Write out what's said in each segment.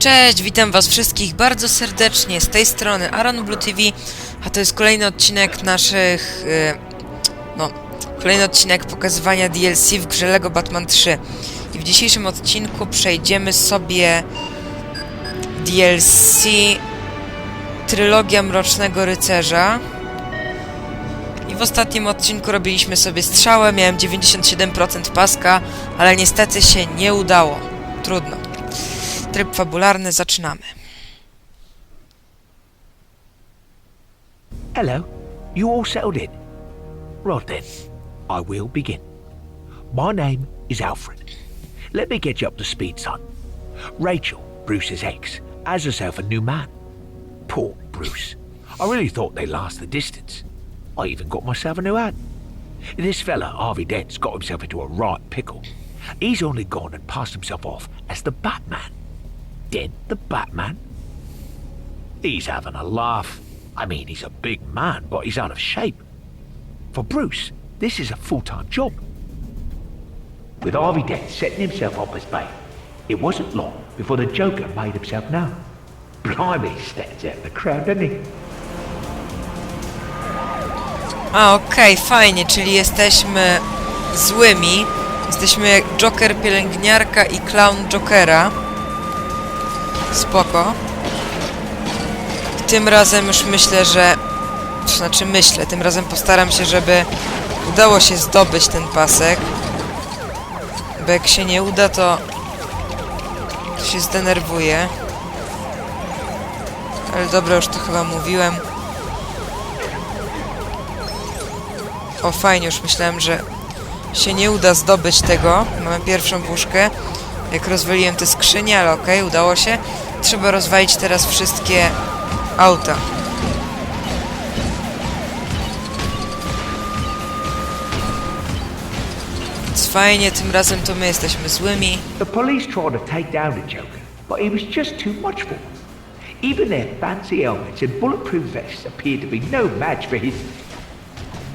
Cześć, witam was wszystkich bardzo serdecznie z tej strony Aaron Blue TV, a to jest kolejny odcinek naszych, y, no, kolejny odcinek pokazywania DLC w grze LEGO Batman 3. I w dzisiejszym odcinku przejdziemy sobie DLC Trylogia Mrocznego Rycerza. I w ostatnim odcinku robiliśmy sobie strzałę, miałem 97% paska, ale niestety się nie udało. Trudno. Tryb fabularny, zaczynamy. Hello, you all settled in? Right then, I will begin. My name is Alfred. Let me get you up to speed, son. Rachel, Bruce's ex, has herself a new man. Poor Bruce. I really thought they'd last the distance. I even got myself a new hat. This fella, Harvey Dent's got himself into a right pickle. He's only gone and passed himself off as the Batman. Dent the Batman? He's having a laugh. I mean, he's a big man, but he's out of shape. For Bruce, this is a full-time job. With Harvey Dent setting himself up as bait, it wasn't long before the Joker made himself known. Blimey, he stands out the crowd, doesn't he? A, okej, fajnie, czyli jesteśmy złymi. Jesteśmy Joker, pielęgniarka i clown Jokera. Spoko. Tym razem już myślę, że... Znaczy myślę, tym razem postaram się, żeby udało się zdobyć ten pasek. Bo jak się nie uda, to... to się zdenerwuję. Ale dobra, już to chyba mówiłem. O, fajnie, już myślałem, że się nie uda zdobyć tego. Mamy pierwszą puszkę. Jak rozwaliłem te skrzynie, ale okej, udało się. Trzeba rozwalić teraz wszystkie auta. Fajnie, tym razem to my jesteśmy złymi. The police tried to take down the Joker, but he was just too much for them. Even their fancy helmets and bulletproof vests appeared to be no match for his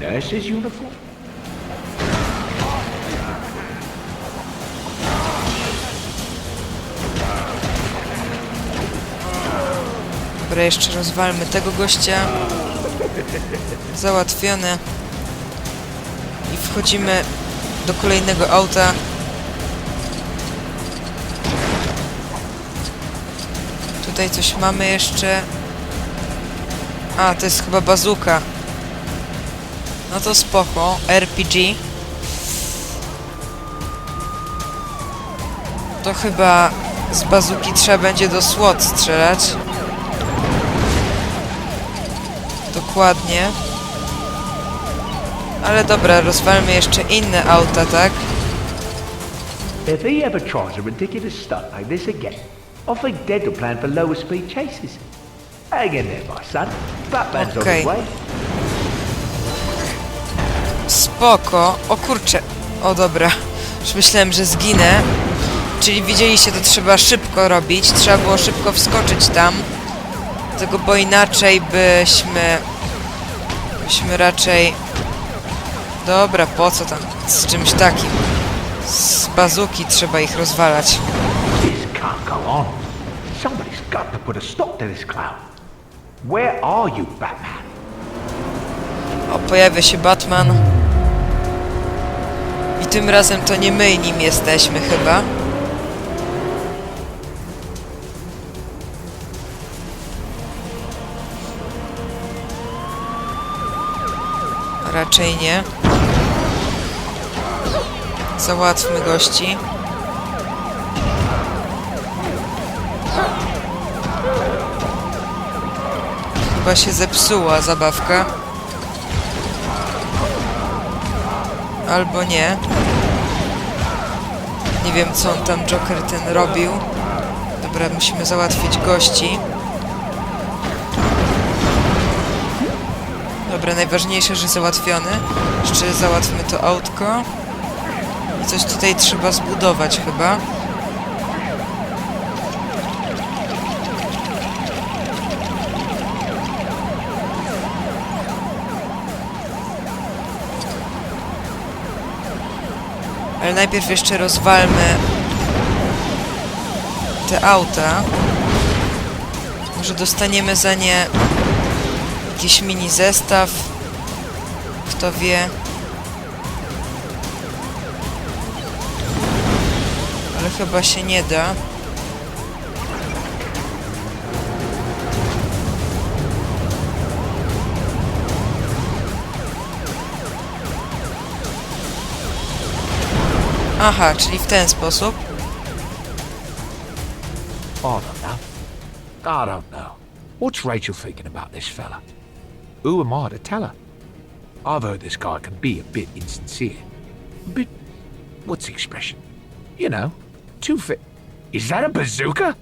nurse's uniform. Dobra, jeszcze rozwalmy tego gościa. Załatwione. I wchodzimy do kolejnego auta. Tutaj coś mamy jeszcze. A, to jest chyba bazuka. No to spoko. RPG. To chyba z bazuki trzeba będzie do SWAT strzelać. Dokładnie. Ale dobra, rozwalmy jeszcze inne auta, tak? If he ever tries a ridiculous stunt like this again, I think Dead will plan for lower speed chases. Hang in there, my son. Batman's Okay. on his way. Spoko. O kurczę. O dobra. Już myślałem, że zginę. Czyli widzieliście, to trzeba szybko robić. Trzeba było szybko wskoczyć tam. Tego, bo inaczej byśmy... Byśmy raczej... Dobra, po co tam? Z czymś takim. Z bazuki trzeba ich rozwalać. This can't go on. Somebody's got to put a stop to this clown. Where are you, Batman? O, pojawia się Batman. I tym razem to nie my nim jesteśmy chyba. Raczej nie. Załatwmy gości. Chyba się zepsuła zabawka. Albo nie. Nie wiem, co on tam Joker ten robił. Dobra, musimy załatwić gości. Dobra, najważniejsze, że załatwiony. Jeszcze załatwmy to autko. I coś tutaj trzeba zbudować chyba. Ale najpierw jeszcze rozwalmy te auta. Może dostaniemy za nie jakiś mini zestaw. Kto wie. Ale chyba się nie da. Aha, czyli w ten sposób. I don't know. I don't know. What's Rachel thinking about this fella? Who am I to tell her? I've heard this guy can be a bit insincere. A bit. What's the expression? You know, too fit. Is that a bazooka?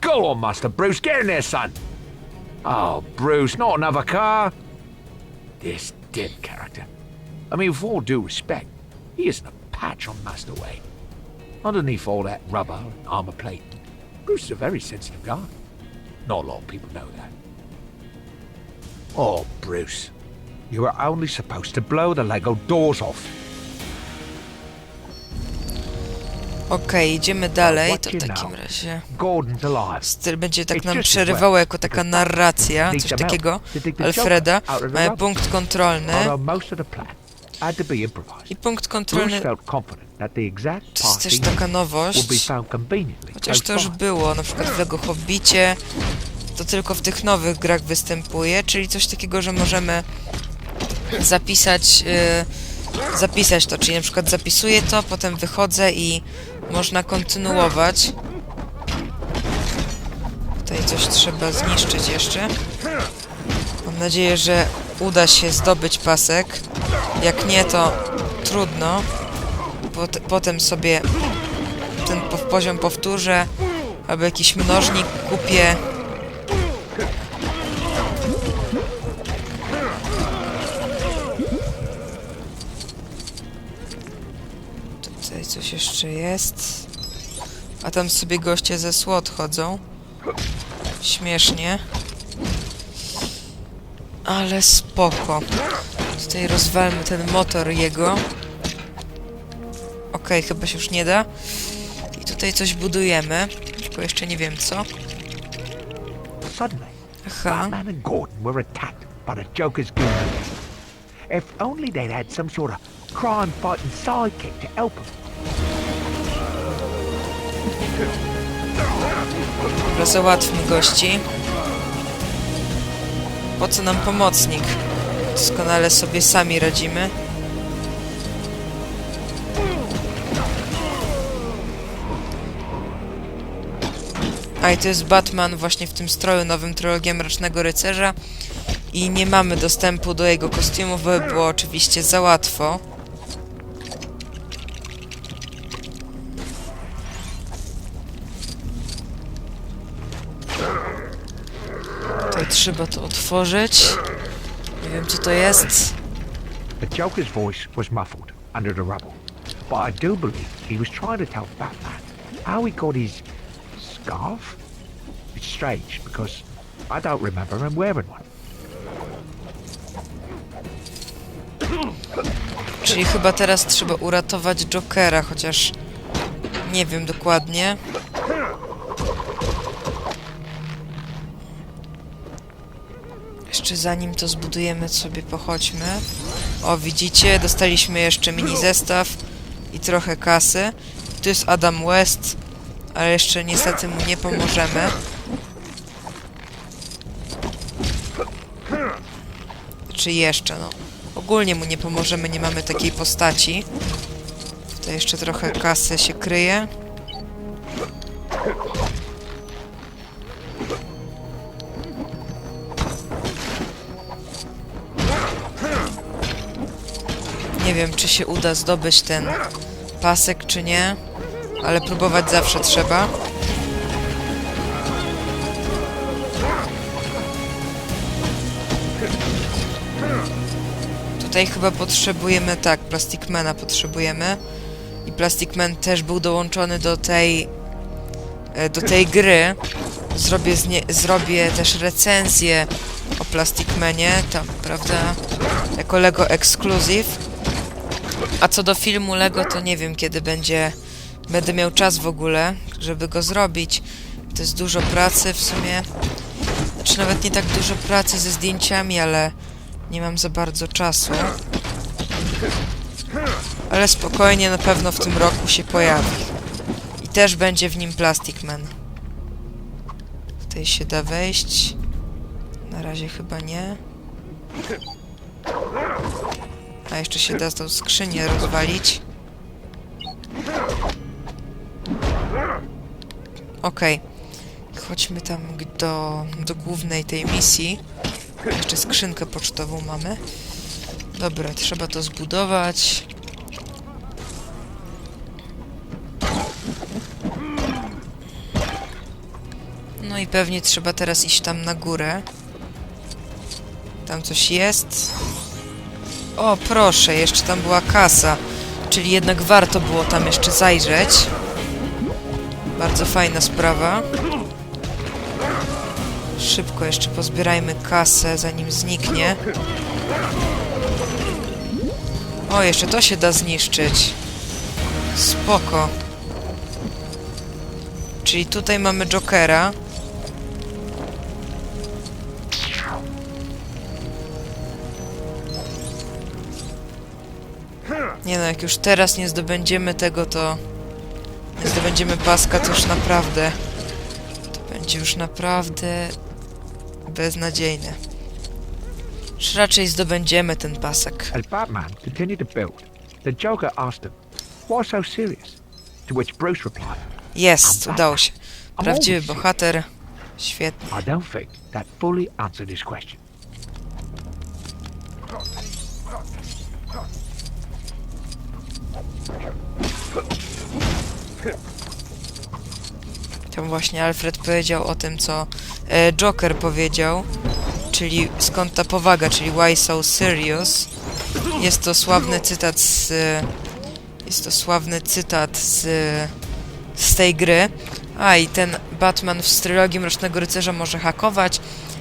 Go on, Master Bruce, get in there, son. Oh, Bruce, not another car. This dim character. I mean, with all due respect, he isn't a patch on Master Wayne. Underneath all that rubber and armor plate, Bruce is a very sensitive guy. Not a lot of people know that. Oh, Bruce. You were only supposed to blow the Lego doors off. Okej, idziemy dalej. To w takim razie Gordon's alive. styl będzie tak nam przerywało jako taka narracja, coś takiego. Alfreda. Mamy punkt kontrolny. Although most of the plan had to be improvised. I punkt Bruce kontrolny felt confident that the exact to jest też taka would be nowość. found conveniently Chociaż close to już by. było, na przykład w Lego Hobbicie. To tylko w tych nowych grach występuje, czyli coś takiego, że możemy zapisać, y, zapisać to, czyli na przykład zapisuję to, potem wychodzę i można kontynuować. Tutaj coś trzeba zniszczyć jeszcze. Mam nadzieję, że uda się zdobyć pasek. Jak nie, to trudno. Pot potem sobie ten po poziom powtórzę, albo jakiś mnożnik kupię. Jeszcze jest. A tam sobie goście ze słod chodzą. Śmiesznie. Ale spoko. Tutaj rozwalmy ten motor jego. Okej, chyba się już nie da. I tutaj coś budujemy. Tylko jeszcze nie wiem co. Aha. If only they'd had some sort of crime-fighting sidekick to help them. Dobra, załatwmy gości. Po co nam pomocnik? Doskonale sobie sami radzimy. A i to jest Batman właśnie w tym stroju nowym Trylogia Mrocznego Rycerza i nie mamy dostępu do jego kostiumów, bo by było oczywiście za łatwo. Trzeba to otworzyć. Nie wiem co to jest. The Joker's voice was muffled under the rubble, but I do believe he was trying to tell Batman how he got his scarf. It's strange because I don't remember him wearing one. Czyli chyba teraz trzeba uratować Jokera, chociaż nie wiem dokładnie. Jeszcze zanim to zbudujemy, sobie pochodźmy. O, widzicie, dostaliśmy jeszcze mini zestaw i trochę kasy. Tu jest Adam West, ale jeszcze niestety mu nie pomożemy. Czy jeszcze, no. Ogólnie mu nie pomożemy, nie mamy takiej postaci. Tutaj jeszcze trochę kasy się kryje. Nie wiem, czy się uda zdobyć ten pasek, czy nie, ale próbować zawsze trzeba. Tutaj chyba potrzebujemy, tak, Plasticmana potrzebujemy. I Plasticman też był dołączony do tej, e, do tej gry. Zrobię, nie, zrobię też recenzję o Plasticmanie, tam, prawda, jako Lego Exclusive. A co do filmu Lego, to nie wiem, kiedy będzie, będę miał czas w ogóle, żeby go zrobić. To jest dużo pracy w sumie. Znaczy nawet nie tak dużo pracy ze zdjęciami, ale nie mam za bardzo czasu. Ale spokojnie, na pewno w tym roku się pojawi. I też będzie w nim Plastic Man. Tutaj się da wejść. Na razie chyba nie. A jeszcze się da tą skrzynię rozwalić. Okej. Chodźmy tam do, do głównej tej misji. Jeszcze skrzynkę pocztową mamy. Dobra, trzeba to zbudować. No i pewnie trzeba teraz iść tam na górę. Tam coś jest. O, proszę, jeszcze tam była kasa. Czyli jednak warto było tam jeszcze zajrzeć. Bardzo fajna sprawa. Szybko jeszcze pozbierajmy kasę, zanim zniknie. O, jeszcze to się da zniszczyć. Spoko. Czyli tutaj mamy Jokera. Nie no, jak już teraz nie zdobędziemy tego, to... Nie zdobędziemy paska, to już naprawdę... To będzie już naprawdę... Beznadziejne. Już raczej zdobędziemy ten pasek. As Batman continued to build, the Joker asked him, Why so serious? To which Bruce replied, Jest, udało się. Prawdziwy bohater. Świetnie. I don't think that fully answered his question. Właśnie Alfred powiedział o tym, co e, Joker powiedział, czyli skąd ta powaga, czyli why so serious. Jest to sławny cytat z... Jest to sławny cytat z, z tej gry. A i ten Batman w trylogii Mrocznego Rycerza może hakować.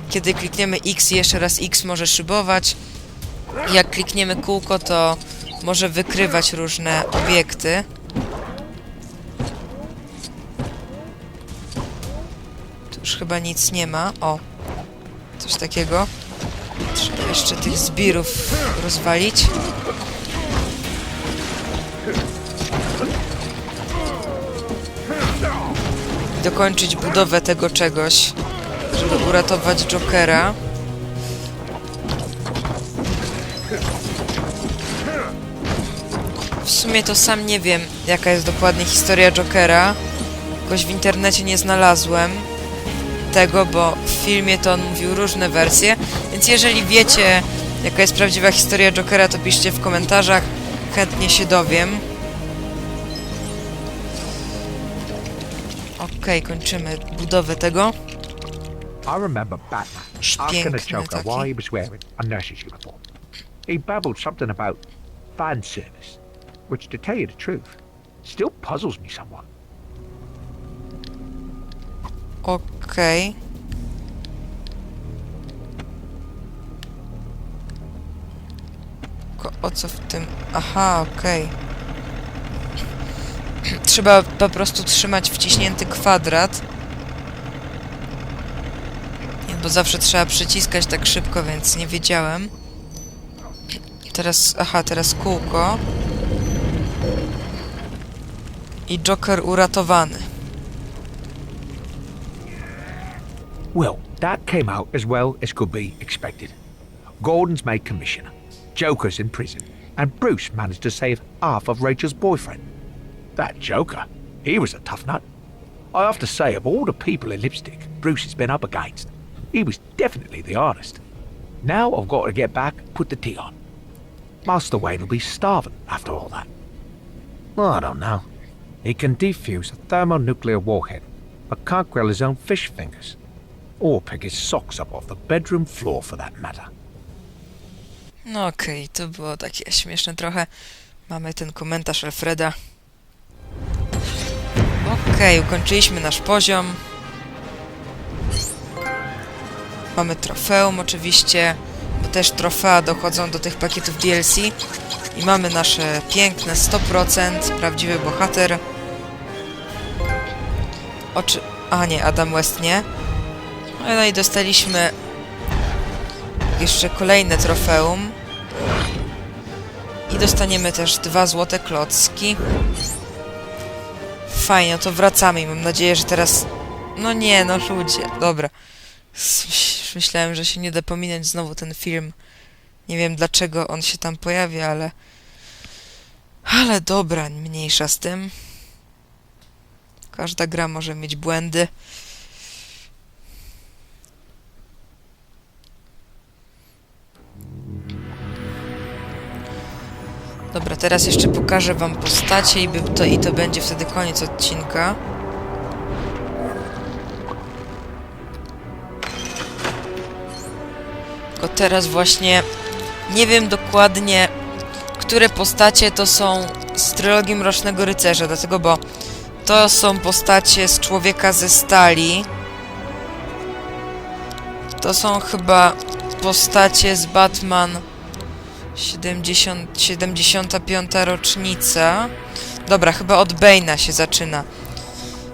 Kiedy klikniemy X jeszcze raz X może szybować. Jak klikniemy kółko, to może wykrywać różne obiekty. Chyba nic nie ma. O, coś takiego. Trzeba jeszcze tych zbirów rozwalić. Dokończyć budowę tego czegoś, żeby uratować Jokera. W sumie to sam nie wiem, jaka jest dokładnie historia Jokera. Jakoś w internecie nie znalazłem tego, bo w filmie to on mówił różne wersje, więc jeżeli wiecie, jaka jest prawdziwa historia Jokera, to piszcie w komentarzach, chętnie się dowiem. Okej, kończymy budowę tego. I remember Batman asking the Piękny Joker why he was wearing a nurse's uniform. He babbled something about fan service, which, to tell you the truth, still puzzles me somewhat. Okej. Ko- O co w tym? Aha, okej. Trzeba po prostu trzymać wciśnięty kwadrat. Bo zawsze trzeba przyciskać tak szybko, więc nie wiedziałem. Teraz, aha, teraz kółko. I Joker uratowany. Well, that came out as well as could be expected. Gordon's made commissioner, Joker's in prison, and Bruce managed to save half of Rachel's boyfriend. That Joker, he was a tough nut. I have to say, of all the people in Lipstick Bruce has been up against, he was definitely the hardest. Now I've got to get back, put the tea on. Master Wayne will be starving after all that. I don't know. He can defuse a thermonuclear warhead, but can't grill his own fish fingers. Or pick his socks up off the bedroom floor for that matter. No okej, to było takie śmieszne trochę. Mamy ten komentarz Alfreda. Okej, ukończyliśmy nasz poziom. Mamy trofeum oczywiście, bo też trofea dochodzą do tych pakietów DLC. I mamy nasze piękne 100%, prawdziwy bohater. Oczy... A nie, Adam West nie. No i dostaliśmy jeszcze kolejne trofeum. I dostaniemy też dwa złote klocki. Fajnie, no to wracamy i mam nadzieję, że teraz... No nie, no ludzie, dobra. Myślałem, że się nie da pominąć znowu ten film. Nie wiem dlaczego on się tam pojawia, ale... Ale dobra, mniejsza z tym. Każda gra może mieć błędy. Dobra, teraz jeszcze pokażę wam postacie i, to, i to będzie wtedy koniec odcinka. Tylko teraz właśnie nie wiem dokładnie, które postacie to są z trylogii Mrocznego Rycerza, dlatego bo to są postacie z Człowieka ze Stali. To są chyba postacie z Batman 70, 75. rocznica. Dobra, chyba od Bane'a się zaczyna.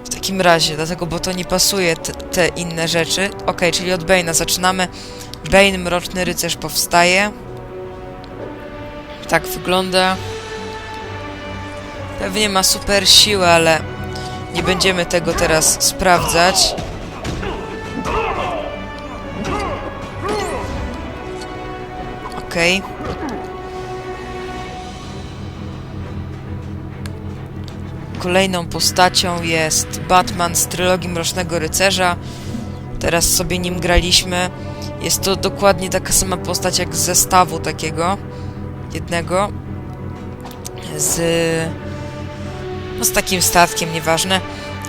W takim razie, dlatego, bo to nie pasuje te, te inne rzeczy. Okej, czyli od Bane'a zaczynamy. Bane, Mroczny Rycerz powstaje. Tak wygląda. Pewnie ma super siłę, ale nie będziemy tego teraz sprawdzać. Okej. Kolejną postacią jest Batman z trylogii Mrocznego Rycerza. Teraz sobie nim graliśmy. Jest to dokładnie taka sama postać jak z zestawu takiego jednego z no z takim statkiem, nieważne.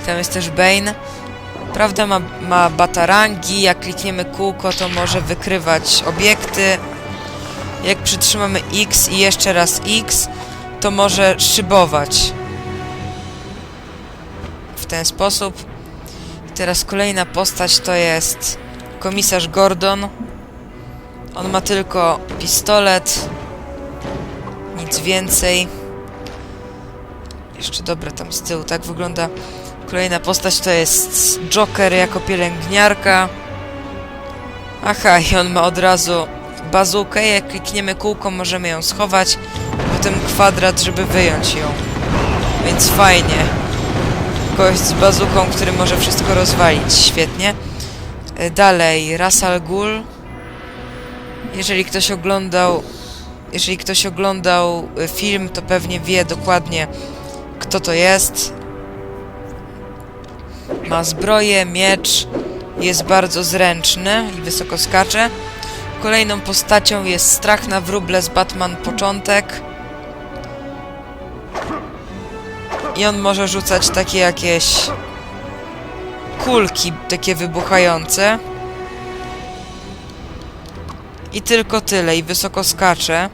Tam jest też Bane. Prawda, ma, ma batarangi, jak klikniemy kółko, to może wykrywać obiekty. Jak przytrzymamy X i jeszcze raz X, to może szybować. W ten sposób. Teraz kolejna postać to jest komisarz Gordon. On ma tylko pistolet, nic więcej. Jeszcze dobra, tam z tyłu tak wygląda. Kolejna postać to jest Joker jako pielęgniarka. Aha, i on ma od razu bazukę. Jak klikniemy kółko, możemy ją schować. Potem kwadrat, żeby wyjąć ją. Więc fajnie. Gość z bazuką, który może wszystko rozwalić. Świetnie. E, Dalej, Rasal Ghul. Jeżeli ktoś oglądał jeżeli ktoś oglądał y, film, to pewnie wie dokładnie, kto to jest. Ma zbroję, miecz, jest bardzo zręczny i wysoko skacze. Kolejną postacią jest Strach na wróble z Batman Początek. I on może rzucać takie jakieś kulki, takie wybuchające. I tylko tyle, i wysoko skacze.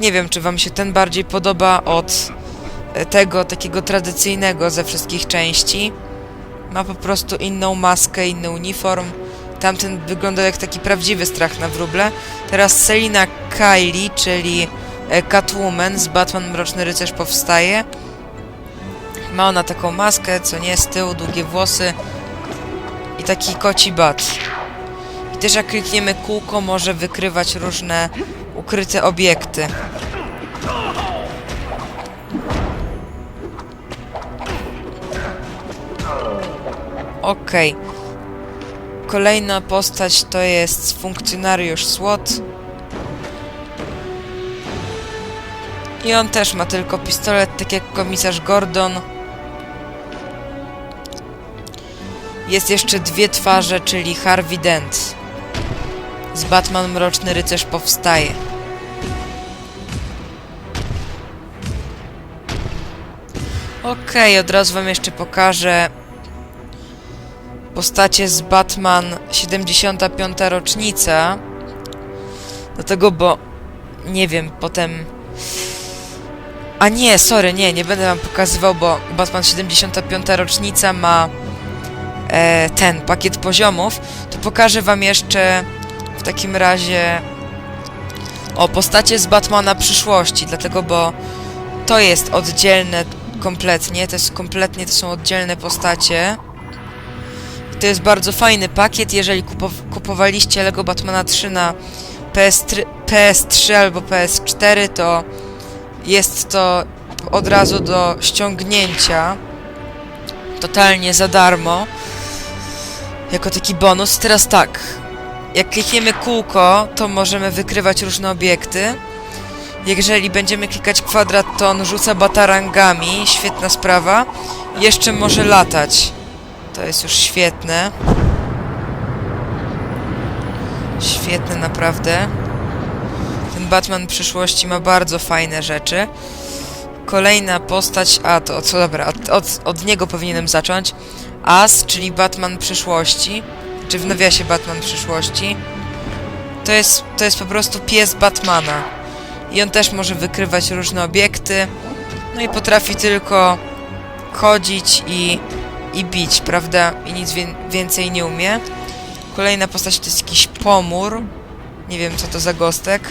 Nie wiem, czy wam się ten bardziej podoba od e, tego takiego tradycyjnego ze wszystkich części. Ma po prostu inną maskę, inny uniform. Tamten wygląda jak taki prawdziwy strach na wróble. Teraz Selina Kylie, czyli Catwoman z Batman Mroczny Rycerz powstaje. Ma ona taką maskę, co nie z tyłu, długie włosy i taki koci bat. I też jak klikniemy kółko, może wykrywać różne ukryte obiekty. Okej. Kolejna postać to jest funkcjonariusz SWAT. I on też ma tylko pistolet, tak jak komisarz Gordon. Jest jeszcze dwie twarze, czyli Harvey Dent. Z Batman Mroczny Rycerz powstaje. Okej, od razu wam jeszcze pokażę postacie z Batman 75. rocznica. Dlatego, bo nie wiem, potem... A nie, sorry, nie, nie będę wam pokazywał, bo Batman 75. rocznica ma e, ten pakiet poziomów, to pokażę wam jeszcze w takim razie o postacie z Batmana przyszłości, dlatego bo to jest oddzielne kompletnie. To jest kompletnie, to są oddzielne postacie. I to jest bardzo fajny pakiet, jeżeli kupow kupowaliście Lego Batmana 3 na PS3, PS3 albo PS4, to jest to od razu do ściągnięcia totalnie za darmo jako taki bonus. Teraz tak, jak klikniemy kółko, to możemy wykrywać różne obiekty. Jeżeli będziemy klikać kwadrat, to on rzuca batarangami, świetna sprawa. Jeszcze może latać. To jest już świetne. Świetne naprawdę. Batman przyszłości ma bardzo fajne rzeczy. Kolejna postać, a to co dobra, od, od, od niego powinienem zacząć. As, czyli Batman przyszłości, czy w nawiasie Batman przyszłości. To jest, to jest po prostu pies Batmana. I on też może wykrywać różne obiekty. No i potrafi tylko chodzić i, i bić, prawda? I nic wie, więcej nie umie. Kolejna postać to jest jakiś pomór. Nie wiem, co to za gostek.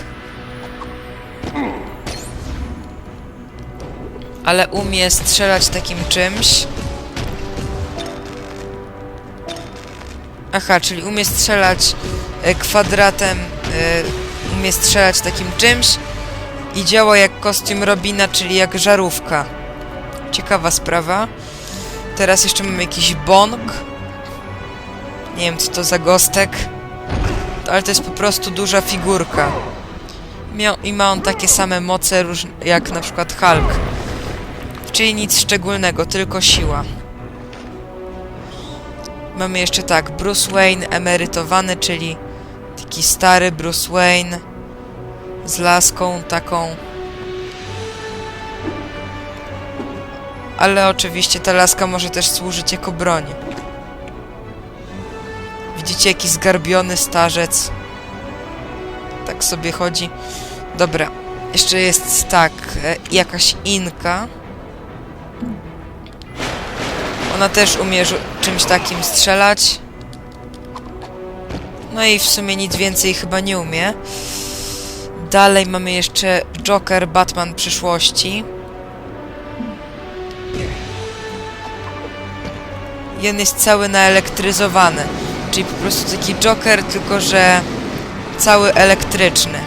Ale umie strzelać takim czymś. Aha, czyli umie strzelać e, kwadratem, e, umie strzelać takim czymś i działa jak kostium Robina, czyli jak żarówka. Ciekawa sprawa. Teraz jeszcze mamy jakiś bong. Nie wiem, co to za gostek. Ale to jest po prostu duża figurka. I ma on takie same moce jak na przykład Hulk. Czyli nic szczególnego, tylko siła. Mamy jeszcze tak, Bruce Wayne emerytowany, czyli taki stary Bruce Wayne z laską taką. Ale oczywiście ta laska może też służyć jako broń. Widzicie, jaki zgarbiony starzec. Tak sobie chodzi. Dobra, jeszcze jest tak, e, jakaś inka. Ona też umie czymś takim strzelać. No i w sumie nic więcej chyba nie umie. Dalej mamy jeszcze Joker, Batman przyszłości. On jest cały naelektryzowany. Czyli po prostu taki Joker, tylko że cały elektryczny.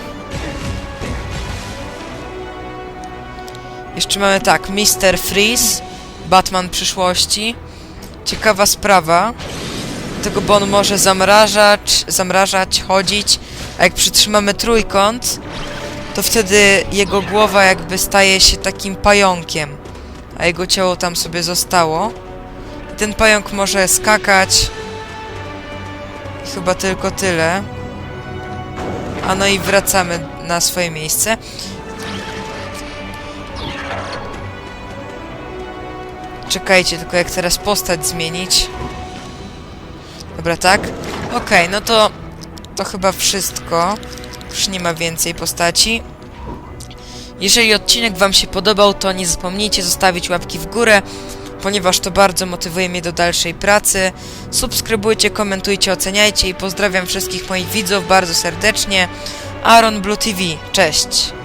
Jeszcze mamy tak, Mr. Freeze, Batman przyszłości. Ciekawa sprawa. Tego, bo on może zamrażać, zamrażać, chodzić, a jak przytrzymamy trójkąt, to wtedy jego głowa jakby staje się takim pająkiem, a jego ciało tam sobie zostało. I ten pająk może skakać. I chyba tylko tyle. A no i wracamy na swoje miejsce. Czekajcie, tylko jak teraz postać zmienić. Dobra, tak? Okej, no to... To chyba wszystko. Już nie ma więcej postaci. Jeżeli odcinek Wam się podobał, to nie zapomnijcie zostawić łapki w górę, ponieważ to bardzo motywuje mnie do dalszej pracy. Subskrybujcie, komentujcie, oceniajcie i pozdrawiam wszystkich moich widzów bardzo serdecznie. Aaron Blue TV, cześć!